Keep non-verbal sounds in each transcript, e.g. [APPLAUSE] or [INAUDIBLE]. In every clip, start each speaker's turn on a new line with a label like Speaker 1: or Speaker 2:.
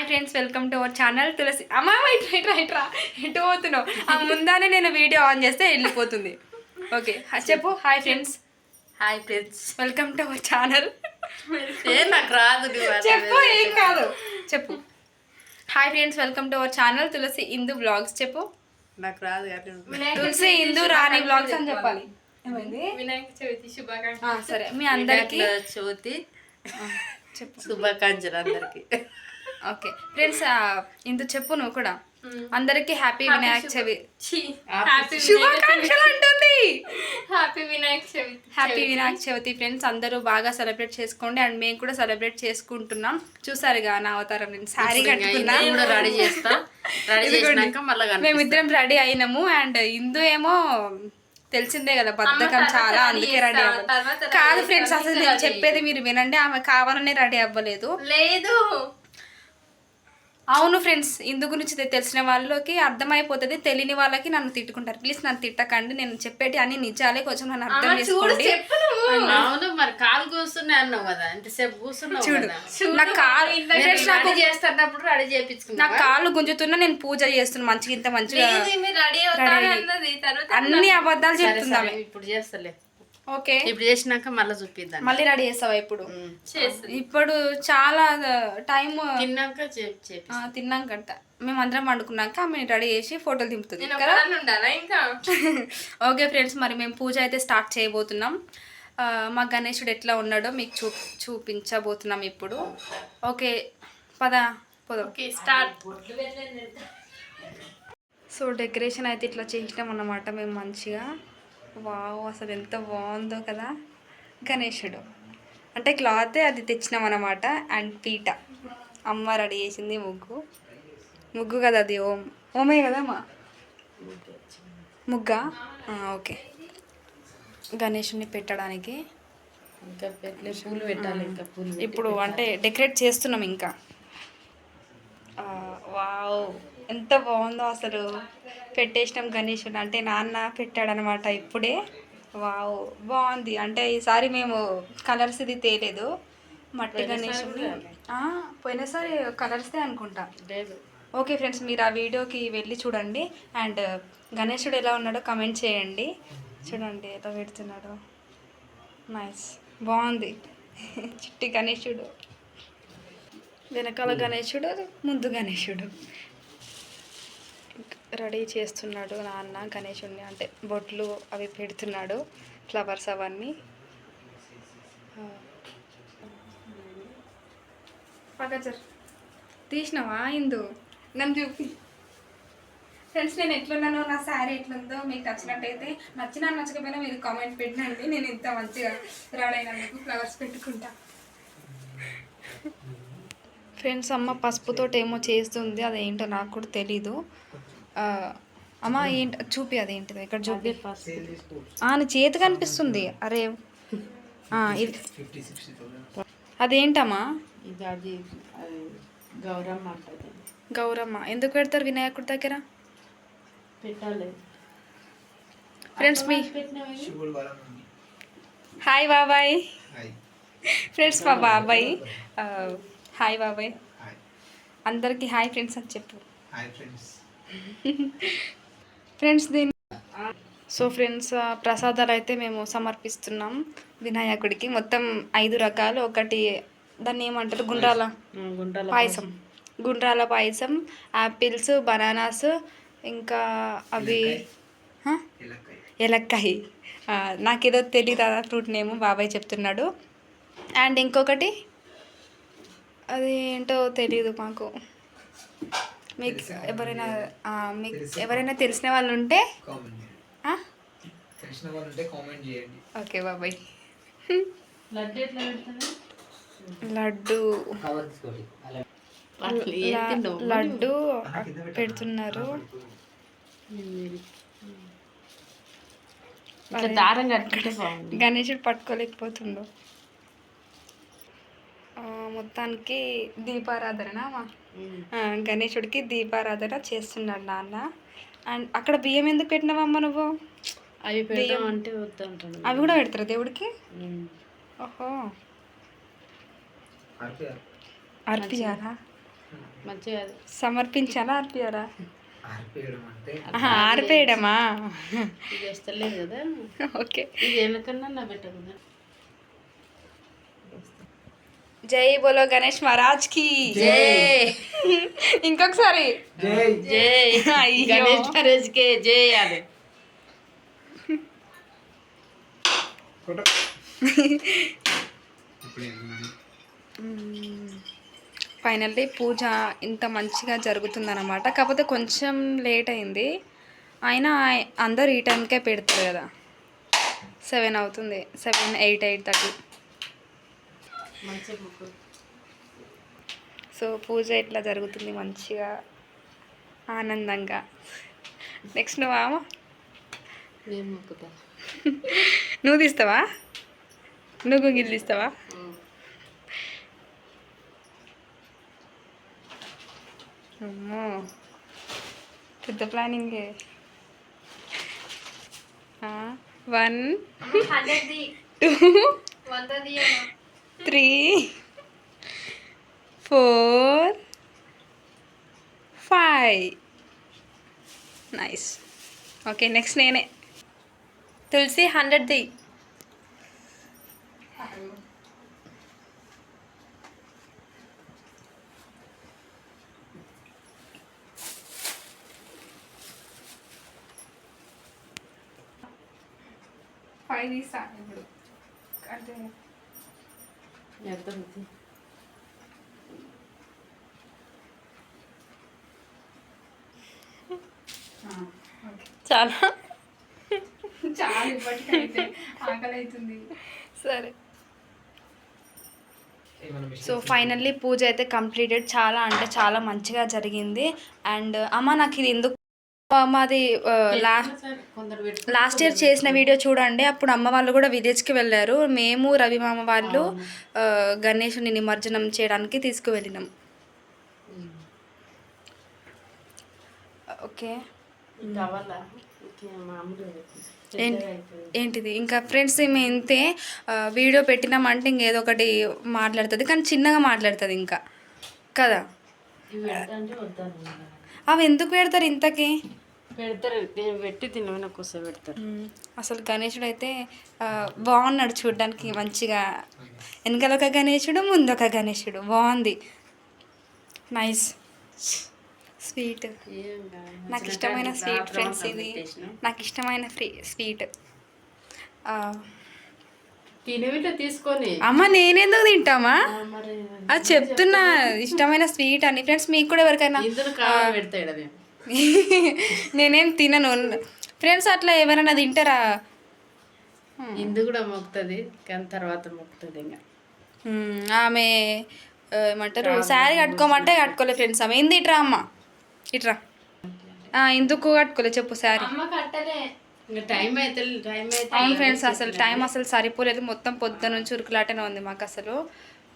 Speaker 1: Hi friends welcome to our channel Tulasi అమ్మా ఇట్రా ఇట్రా ఇట్రా ఎటు పోతున్నావు. ఆ ముందానే నేను వీడియో ఆన్ చేస్తే వెళ్ళిపోతుంది. ఓకే చెప్పు. Hi friends
Speaker 2: hi friends
Speaker 1: welcome to our channel
Speaker 2: ఏ నాకు రాదు
Speaker 1: చెప్పు ఏం కాదు. చెప్పు. Hi friends welcome to our channel Tulasi Indu blogs చెప్పు.
Speaker 2: నాకు రాదు
Speaker 1: తులసి ఇందు రాణి బ్లాగ్స్ అని చెప్పాలి.
Speaker 3: వినాయక చవితి శుభాకాంక్షలు.
Speaker 1: ఆ, సరే. మీ అందరికి.
Speaker 2: చవితి
Speaker 1: చెప్పు.
Speaker 2: శుభాకాంక్షలు అందరికి.
Speaker 1: ఓకే. ఫ్రెండ్స్ ఇందు చెప్పు నువ్వు కూడా. అందరికి హ్యాపీ వినాయక చవితి
Speaker 3: హ్యాపీ
Speaker 1: శుభాకాంక్షలు అంటుంది.
Speaker 3: Happy Vinayaka Chavithi.
Speaker 1: Happy Vinayaka Chavithi friends. అందరూ బాగా సెలబ్రేట్ చేసుకోండి. అండ్ మేము కూడా సెలబ్రేట్ చేసుకుంటున్నాం. చూసారుగా నా అవతారం నేను శారీ కట్టుకున్నా.
Speaker 2: నేను కూడా రెడీ చేస్తా. రెడీ చేసినాక మళ్ళీ
Speaker 1: మేమిద్దరం రెడీ అయినాము. అండ్ ఇందు ఏమో తెలిసిందే కదా బద్ధకం చాలా అందుకే రెడీ కాదు ఫ్రెండ్స్ అసలు నేను చెప్పేది మీరు వినండి. ఆమె కావాలనే రెడీ అవ్వలేదు.
Speaker 3: లేదు.
Speaker 1: అవును ఫ్రెండ్స్ ఇందు గురించి తెలిసిన వాళ్ళకి అర్థమైపోతుంది తెలియని వాళ్ళకి నన్ను తిట్టుకుంటారు. ప్లీజ్ నన్ను తిట్టకండి నేను చెప్పేటి అన్ని నిజాలే కొంచెం నన్ను అర్థం
Speaker 3: చూడు
Speaker 1: చేసుకోండి.
Speaker 2: అవును మరి కాలు కూర్చున్నా అన్నావు కదా ఎంతసేపు కూర్చున్నావు
Speaker 1: చూడు నా కాలు నాకు
Speaker 2: చేస్తున్నప్పుడు రెడీ
Speaker 1: నా కాళ్ళు గుంజుతున్నా నేను పూజ చేస్తున్నా మంచిగా ఇంత మంచిగా అన్ని అబద్ధాలు
Speaker 2: సరే ఇప్పుడు చేస్తలే.
Speaker 1: ఓకే.
Speaker 2: ఇప్పుడు చేసినాక మళ్ళీ చూపిద్దాం
Speaker 1: మళ్ళీ రెడీ చేస్తావా ఇప్పుడు? ఇప్పుడు చాలా టైం
Speaker 2: తిన్నాక
Speaker 1: తిన్నాకంట. మేము అందరం వండుకున్నాక ఆమె రెడీ చేసి ఫోటోలు దింపుతుంది
Speaker 3: ఇంకా? [LAUGHS]
Speaker 1: ఓకే ఫ్రెండ్స్ మరి మేము పూజ అయితే స్టార్ట్ చేయబోతున్నాం. మా గణేశుడు ఎట్లా ఉన్నాడో మీకు చూ చూపించబోతున్నాం ఇప్పుడు. ఓకే పద పోదాం.
Speaker 3: Okay start.
Speaker 1: సో డెకరేషన్ అయితే ఇట్లా చేసినాం అన్నమాట మేము మంచిగా. వావ్ అసలు ఎంత బాగుందో కదా. గణేశుడు అంటే క్లాత్ అది తెచ్చినాం అన్నమాట అండ్ పీట. అమ్మ రెడీ చేసింది ముగ్గు. ముగ్గు కదా అది ఓం. ఓమే కదమ్మా ముగ్గా? ఆ, ఓకే. గణేషుని పెట్టడానికి.
Speaker 2: ఇంకా పెట్టలే పూలు పెట్టాలి ఇంకా పూలు
Speaker 1: ఇప్పుడు అంటే డెకరేట్ చేస్తున్నాం ఇంకా. వావ్. ఎంత బాగుందో అసలు పెట్టేసినాం గణేషుని అంటే నాన్న పెట్టాడనమాట ఇప్పుడే. వావ్ బాగుంది. అంటే ఈసారి మేము కలర్స్ ఇది తేలేదు. మట్టి గణేషుని. ఆ, పోయినసారి కలర్స్దే అనుకుంటా.
Speaker 2: లేదు.
Speaker 1: ఓకే ఫ్రెండ్స్ మీరు ఆ వీడియోకి వెళ్ళి చూడండి. అండ్ గణేశుడు ఎలా ఉన్నాడో కమెంట్ చేయండి. చూడండి ఎలా పెడుతున్నాడో. నైస్. బాగుంది. చిట్టి గణేశుడు వెనకాల గణేశుడు ముందు గణేశుడు రెడీ చేస్తున్నాడు నాన్న గణేశుడిని అంటే బొట్లు అవి పెడుతున్నాడు ఫ్లవర్స్ అవన్నీ. పగచర్ తీసినావా ఇందు? నన్ను చూపి. ఫ్రెండ్స్ నేను ఎట్లున్నానో నా శారీ ఎట్లుందో మీకు నచ్చినట్టయితే నచ్చినా నచ్చకపోయినా మీరు కామెంట్ పెట్టండి నేను ఇంత మంచిగా రాడైనందుకు ఫ్లవర్స్ పెట్టుకుంటా. ఫ్రెండ్స్ అమ్మ పసుపుతో ఏమో చేస్తుంది అదేంటో నాకు కూడా తెలీదు. అమ్మ ఏంటి? చూపి అదేంటిదో ఇక్కడ చూపి. ఆ, నీ చేతి కనిపిస్తుంది. అరే. ఆ, ఇది. అదేంటమ్మా?
Speaker 2: అది అది గౌరమ్మ
Speaker 1: గౌరమ్మ. ఎందుకు పెడతారు వినాయకుడి దగ్గర?
Speaker 2: పెట్టాలి.
Speaker 1: ఫ్రెండ్స్ మీ హాయ్ బాబాయ్. ఫ్రెండ్స్ మా బాబాయ్. హాయ్ బాబాయ్. అందరికీ హాయ్ ఫ్రెండ్స్ అని చెప్పు.
Speaker 4: హాయ్ ఫ్రెండ్స్
Speaker 1: ఫ్రెండ్స్ దీని సో ఫ్రెండ్స్ ప్రసాదాలు అయితే మేము సమర్పిస్తున్నాం వినాయకుడికి. మొత్తం ఐదు రకాలు. ఒకటి దాన్ని ఏమంటారు? గుండ్రాల పాయసం. గుండ్రాల పాయసం యాపిల్స్ బనానాస్ ఇంకా అవి ఎలక్కాయి నాకేదో తెలియదు ఆ ఫ్రూట్ నేమ్. బాబాయ్ చెప్తున్నాడు. అండ్ ఇంకొకటి? అది ఏంటో తెలియదు మాకు. మీకు ఎవరైనా ఆ, మీకు ఎవరైనా తెలిసిన వాళ్ళు ఉంటే?
Speaker 4: కామెంట్ చేయండి.
Speaker 1: ఆ?
Speaker 4: తెలిసిన వాళ్ళు ఉంటే కామెంట్ చేయండి.
Speaker 1: ఓకే బాబాయ్.
Speaker 2: లడ్డు ఎట్లా
Speaker 1: లడ్డు? లడ్డు పెడుతున్నారు.
Speaker 2: ఇట్లా దారం కట్టుకుంటే బాగుంది
Speaker 1: గణేశుడు పట్టుకోలేకపోతుండు. మొత్తానికి దీపారాధన గణేశుడికి దీపారాధన చేస్తున్నాడు నాన్న. అండ్ అక్కడ బియ్యం ఎందుకు పెట్టినావమ్మ నువ్వు?
Speaker 2: అవి పెడతాం అంటే వద్దంటాడు
Speaker 1: అవి కూడా పెడతారు దేవుడికి? ఓహో. అర్పియాలా.
Speaker 2: మంచిగా.
Speaker 1: సమర్పించాలా ఆహా, ఆర్పేయడమా? [LAUGHS] ఓకే.
Speaker 2: ఇది వెనకన్నా నా పెట్టకుండా
Speaker 1: జై బోలో గణేష్ మహారాజ్కి. ఇంకొకసారి.
Speaker 4: జై.
Speaker 2: జై.
Speaker 1: అయ్యో.
Speaker 2: గణేష్ మ్యారేజ్ కే జై అదే?
Speaker 1: ఫైనల్లీ పూజ ఇంత మంచిగా జరుగుతుందన్నమాట. కాకపోతే కొంచెం లేట్ అయింది. అయినా అందరు ఈ టైంకే పెడతారు కదా. సెవెన్ అవుతుంది. Seven eight eight thirty.
Speaker 2: మంచి ముగ్గు
Speaker 1: సో పూజ ఇట్లా జరుగుతుంది మంచిగా ఆనందంగా? నెక్స్ట్ నువ్వు ఆమ
Speaker 2: నేను మొక్కుతా.
Speaker 1: నువ్వు తీస్తావా? నువ్వు గుంగిలు తీస్తావా? అమ్మో పెద్ద ప్లానింగే one two
Speaker 3: వందది
Speaker 1: three four five nice okay next నేనే తులసి హండ్రెడ్ది ఫైవ్ తీసా ఇప్పుడు అంటే
Speaker 2: ఎంత ఉంది
Speaker 1: చాలా.
Speaker 3: చాలా ఇప్పటికైతే ఆకలి అవుతుంది
Speaker 1: సరే. సో ఫైనల్లీ పూజ అయితే కంప్లీటెడ్. చాలా అంటే చాలా మంచిగా జరిగింది. అండ్ అమ్మ నాకు ఇది ఎందుకు మాది లాస్ట్ లాస్ట్ ఇయర్ చేసిన వీడియో చూడండి. అప్పుడు అమ్మ వాళ్ళు కూడా విలేజ్కి వెళ్ళారు. మేము రవి మామ వాళ్ళు గణేషుని నిమజ్జనం చేయడానికి తీసుకువెళ్ళినాం. ఓకే. ఏంటిది? ఇంకా ఫ్రెండ్స్ మేము ఇంతే వీడియో పెట్టినామంటే ఇంకేదో ఒకటి మాట్లాడుతుంది. కానీ చిన్నగా మాట్లాడుతుంది ఇంకా. కదా? అవి ఎందుకు పెడతారు ఇంతకి?
Speaker 2: పెడతారు. నేను పెట్టి తినమైన కూర్చో పెడతారు.
Speaker 1: అసలు గణేశుడు అయితే బాగున్నాడు చూడడానికి మంచిగా. వెనకాల ఒక గణేశుడు ముందు ఒక గణేశుడు బాగుంది. నైస్. స్వీట్. నాకు ఇష్టమైన స్వీట్ ఫ్రెండ్స్ ఇది. నాకు ఇష్టమైన ఫ్రీ స్వీట్.
Speaker 2: తీసుకొని.
Speaker 1: అమ్మ నేనెందుకు తింటామా? అది చెప్తున్నా. ఇష్టమైన స్వీట్ అని ఫ్రెండ్స్ మీకు కూడా ఎవరికైనా [LAUGHS] నేనేం తినను. ఫ్రెండ్స్ అట్లా ఎవరైనా తింటారా?
Speaker 2: ఇందు కూడా మొక్కుతుంది కానీ తర్వాత మొక్కుతుంది ఇంకా
Speaker 1: మ్మ్. ఆమె ఏమంటారు శారీ కట్టుకోమంటే కట్టుకోలే ఫ్రెండ్స్ ఆమె. ఏంది ఇట్రా అమ్మ. ఇట్రా. ఆ, ఎందుకు కట్టుకోలే చెప్పు శారీ.
Speaker 3: అమ్మ కట్టలే.
Speaker 2: ఇంకా టైం అయితే టైం అయితే
Speaker 1: అవును ఫ్రెండ్స్ అసలు టైం అసలు సరిపోలేదు. మొత్తం పొద్దు నుంచి ఉరుకులాటనే ఉంది మాకు అసలు.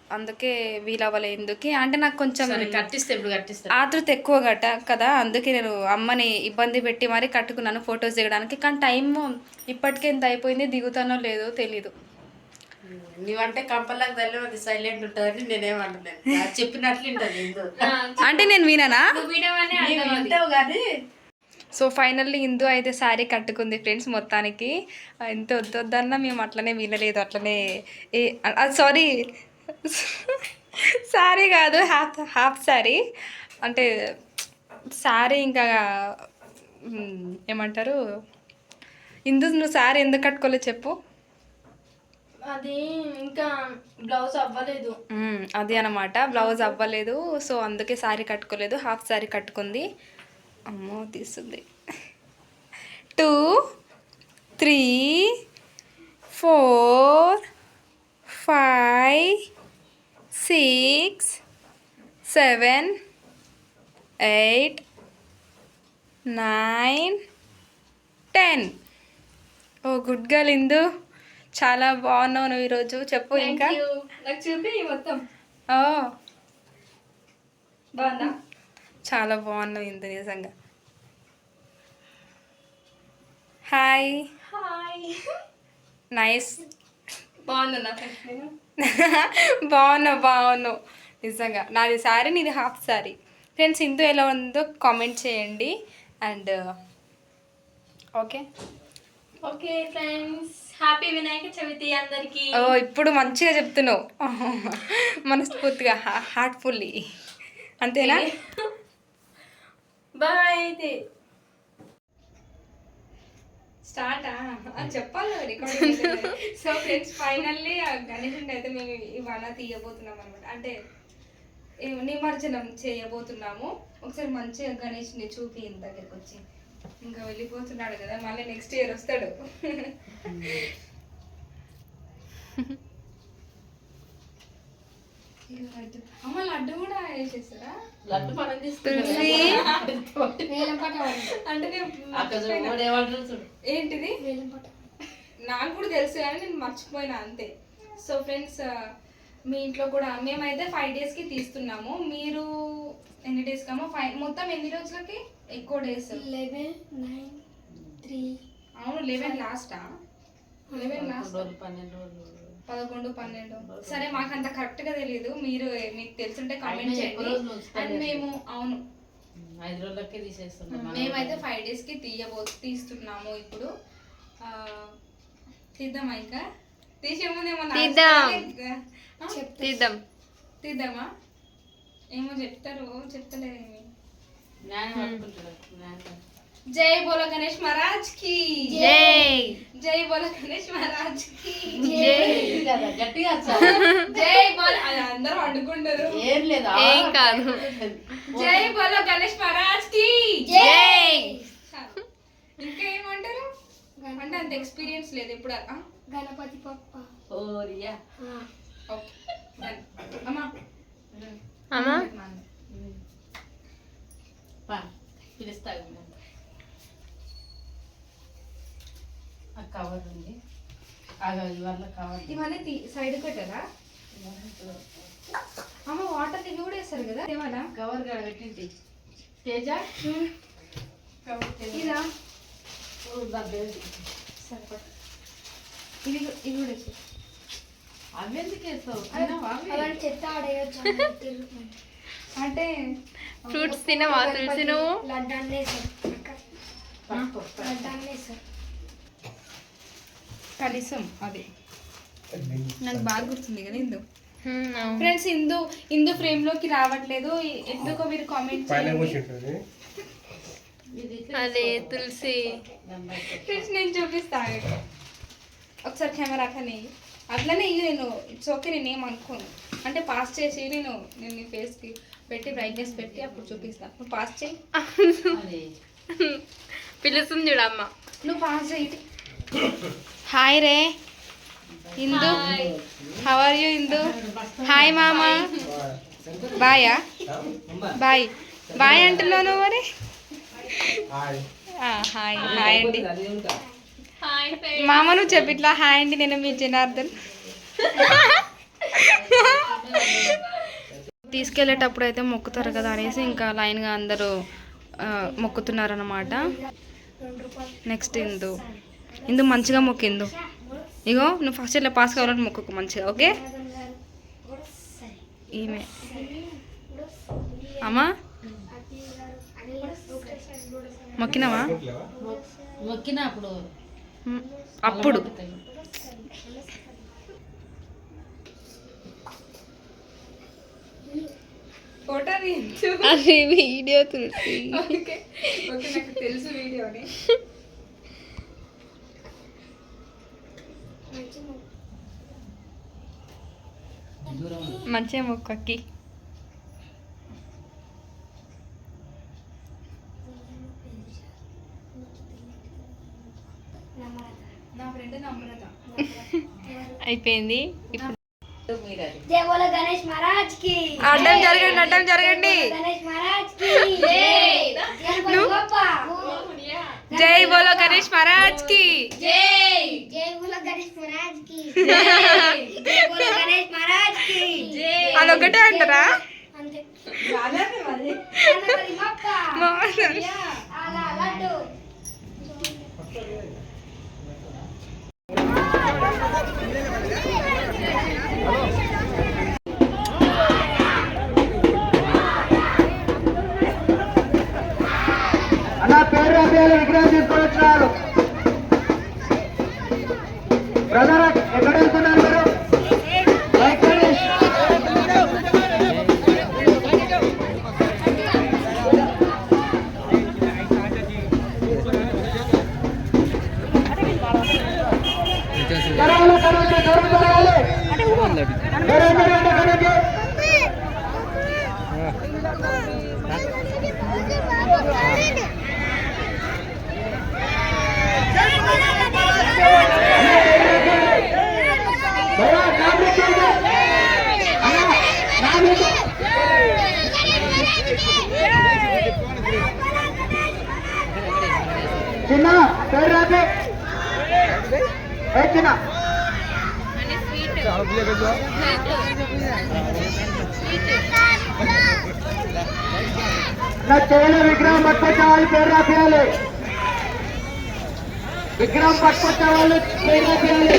Speaker 1: అందుకే వీలవ్వలే ఎందుకు? అంటే నాకు కొంచెం
Speaker 2: సరే కట్టిస్తే ఇప్పుడు కట్టిస్తా
Speaker 1: ఆతృత ఎక్కువ గట కదా? అందుకే నేను అమ్మని ఇబ్బంది పెట్టి మరీ కట్టుకున్నాను ఫొటోస్ దిగడానికి. కానీ టైం ఇప్పటికే ఎంత అయిపోయింది? దిగుతానో లేదో తెలీదు.
Speaker 2: నీవంటే కంపల్లాగా తల్లి అది సైలెంట్ ఉంటుంది నేనేమంటున్నాను అది చెప్పినట్లు ఇందు
Speaker 1: అంటే నేను విననా.
Speaker 2: వింటావు కానీ.
Speaker 1: సో ఫైనల్లీ హిందూ అయితే శారీ కట్టుకుంది ఫ్రెండ్స్ మొత్తానికి. ఎంత వద్దొద్దన్నా మేము అట్లనే వినలేదు అట్లనే ఏ సారీ శారీ కాదు హాఫ్ హాఫ్ శారీ అంటే శారీ ఇంకా ఏమంటారు? ఇందు నువ్వు శారీ ఎందుకు కట్టుకోలేదు చెప్పు.
Speaker 3: అది ఇంకా బ్లౌజ్ అవ్వలేదు.
Speaker 1: అది అనమాట బ్లౌజ్ అవ్వలేదు. సో అందుకే శారీ కట్టుకోలేదు. హాఫ్ శారీ కట్టుకుంది. అమ్మో తీస్తుంది. Two three four five six seven eight nine ten. Oh good girl Indu. చాలా బాగున్నావు నువ్వు ఈరోజు. చెప్పు ఇంకా.
Speaker 3: నాకు చూపి మొత్తం.
Speaker 1: ఓ.
Speaker 3: బాగుందా?
Speaker 1: చాలా బాగున్నావు ఇందు నిజంగా. హాయ్
Speaker 3: హాయ్
Speaker 1: నైస్
Speaker 3: బాగుందా ఫ్రెండ్స్ నేను
Speaker 1: బాగున్నావు బాగున్నావు. నిజంగా. నాది శారీ నీది హాఫ్ శారీ. ఫ్రెండ్స్ ఇందు ఎలా ఉందో కామెంట్ చేయండి. And okay
Speaker 3: okay friends happy Vinayaka Chavithi అందరికి.
Speaker 1: ఓ ఇప్పుడు మంచిగా చెప్తున్నావు. మనస్ఫూర్తిగా హార్ట్ఫుల్లీ అంతేనా? [LAUGHS]
Speaker 3: బాయ్ అయితే
Speaker 1: స్టార్టా? చెప్పాలి రికార్డింగ్ సో ఫ్రెండ్స్ ఫైనల్లీ గణేషుని అయితే మేము ఇవాళ తీయబోతున్నాం అనమాట అంటే నిమజ్జనం చేయబోతున్నాము. ఒకసారి మంచిగా గణేష్ని చూపి ఇంత దగ్గరికి వచ్చి. ఇంకా వెళ్ళిపోతున్నాడు కదా మళ్ళీ నెక్స్ట్ ఇయర్ వస్తాడు. [LAUGHS] [LAUGHS] అమ్మ లడ్డు కూడా వేసేస్తారా
Speaker 2: లడ్డు మనం
Speaker 1: ఏంటిది? నాకు కూడా తెలుసు కానీ నేను మర్చిపోయినా అంతే. సో ఫ్రెండ్స్ మీ ఇంట్లో కూడా మేమైతే ఫైవ్ డేస్కి తీస్తున్నాము. మీరు ఎన్ని డేస్ కమో ఫైవ్ మొత్తం ఎన్ని రోజులకి? ఎక్కువ డేస్.
Speaker 3: లెవెన్ నైన్ త్రీ
Speaker 1: అవును లెవెన్ లాస్టా? Eleven last.
Speaker 2: పన్నెండు రోజులు.
Speaker 1: పదకొండు పన్నెండు. సరే మాకు అంత కరెక్ట్గా తెలియదు మీరు మీకు తెలుసుంటే కామెంట్ చేయండి. అండ్ మేము అవును.
Speaker 2: ఐదు రోజులకే తీసేస్తున్నాం.
Speaker 1: మేమైతే ఫైవ్ డేస్కి తీయబో తీస్తున్నాము ఇప్పుడు. ఆ, తీద్దామా ఇంకా? తీసే ముందు ఏమన్నా
Speaker 5: తీద్దాం. తీద్దాం.
Speaker 1: తీద్దామా? ఏమో చెప్తారు చెప్తలేదేమి.
Speaker 2: జ్ఞానం పట్టుకుంటారు జ్ఞానం.
Speaker 1: జై బోలో గణేష్ మహారాజ్కి.
Speaker 5: జై.
Speaker 1: జై బోలో గణేష్
Speaker 2: మహారాజ్కి. గట్టిగా అరచాలి.
Speaker 1: జై బోలో అది అందరూ వండుకుంటారు
Speaker 2: ఏం లేదా?
Speaker 5: ఏం కాదు.
Speaker 1: జై బోలో గణేష్ మహారాజ్కి.
Speaker 5: జై.
Speaker 1: ఇంకా ఏమంటారు? అంటే అంత ఎక్స్పీరియన్స్ లేదు ఇప్పుడు ఆ?
Speaker 3: గణపతి పప్ప.
Speaker 2: ఓరియా.
Speaker 1: అమ్మా.
Speaker 5: అమ్మా.
Speaker 2: పా, పిలుస్తా ఆ కవర్ ఉంది. ఆగా ఇవాళ కవర్
Speaker 1: ఇవన్నీ తీ- సైడ్ పెట్టరా అమ్మ వాటర్ ఇవి కూడా వేస్తారు కదా ఏమన్నా?
Speaker 2: కవర్ కాడ పెట్టింది తేజ?
Speaker 1: ఇదా? ఇవి ఇవి కూడా వేసి
Speaker 2: అవి ఎందుకు వేస్తావు?
Speaker 3: చెత్త ఆడేయచ్చు
Speaker 1: అంటే
Speaker 5: ఫ్రూట్స్ తినవా తులసి నువ్వు?
Speaker 3: లడ్డాన్నే సార్
Speaker 2: పట్టుకో.
Speaker 3: లడ్డాన్నే
Speaker 1: కనీసం అది. నాకు బాగా గుర్తుంది కదా ఇందు. ఫ్రెండ్స్ ఇందు ఇందు ఫ్రేమ్లోకి రావట్లేదు ఎందుకో మీరు కామెంట్ చేయండి.
Speaker 5: అదే తులసి.
Speaker 1: ఫ్రెండ్స్ నేను చూపిస్తాను ఒకసారి కెమెరా కానీ అట్లనే ఇవి నేను ఇట్స్ ఓకే నేను ఏం అనుకోను. అంటే పాస్ చేసి నేను నేను నీ ఫేస్కి పెట్టి బ్రైట్నెస్ పెట్టి అప్పుడు చూపిస్తాను నువ్వు పాస్ చేయి.
Speaker 2: అది
Speaker 5: పిలుస్తుంది చూడమ్మ
Speaker 1: నువ్వు పాస్ చేయి.
Speaker 5: Hi ray Indu how are you Indu hi మామా బాయా బాయ్ బాయ్ అంటున్నావు నువ్వు మరి.
Speaker 4: హాయ్
Speaker 5: ఆ, హాయ్ హాయ్ అండి
Speaker 3: హాయ్
Speaker 5: మామ నువ్వు చెప్పి ఇట్లా. హాయ్ అండి నేను మీ జనార్దన్. తీసుకెళ్ళేటప్పుడు అయితే మొక్కుతారు కదా అనేసి ఇంకా లైన్గా అందరూ ఆ, మొక్కుతున్నారన్నమాట. నెక్స్ట్ ఇందు ఇందు మంచిగా మొక్కిందు. ఇగో నువ్వు ఫస్ట్ ఇట్లా పాస్ కావాలంటే మొక్కుకు మంచిగా ఓకే? ఈమె. అమ్మా? మొక్కినావా?
Speaker 2: మొక్కిన అప్పుడు.
Speaker 5: అది వీడియో తులసి
Speaker 1: ఓకే. ఓకే నాకు తెలుసు వీడియోని.
Speaker 5: మంచిగా మొక్కకి అయిపోయింది.
Speaker 3: గణేష్ మహారాజ్కి
Speaker 5: అడ్డం జరగండి అడ్డం జరగండి.
Speaker 3: జై
Speaker 5: బోలో గణేష్ మహారాజ్కి
Speaker 3: జై జై
Speaker 5: అదొకటే అంటారా?
Speaker 3: అంతే.
Speaker 4: చిన్న పేరు రాపే చిన్న? నా చేయలో విగ్రహం పట్టుకొచ్చే వాళ్ళు పేరు రాపియాలి విగ్రహం పట్టుకొచ్చే వాళ్ళు పేరు రాపియాలి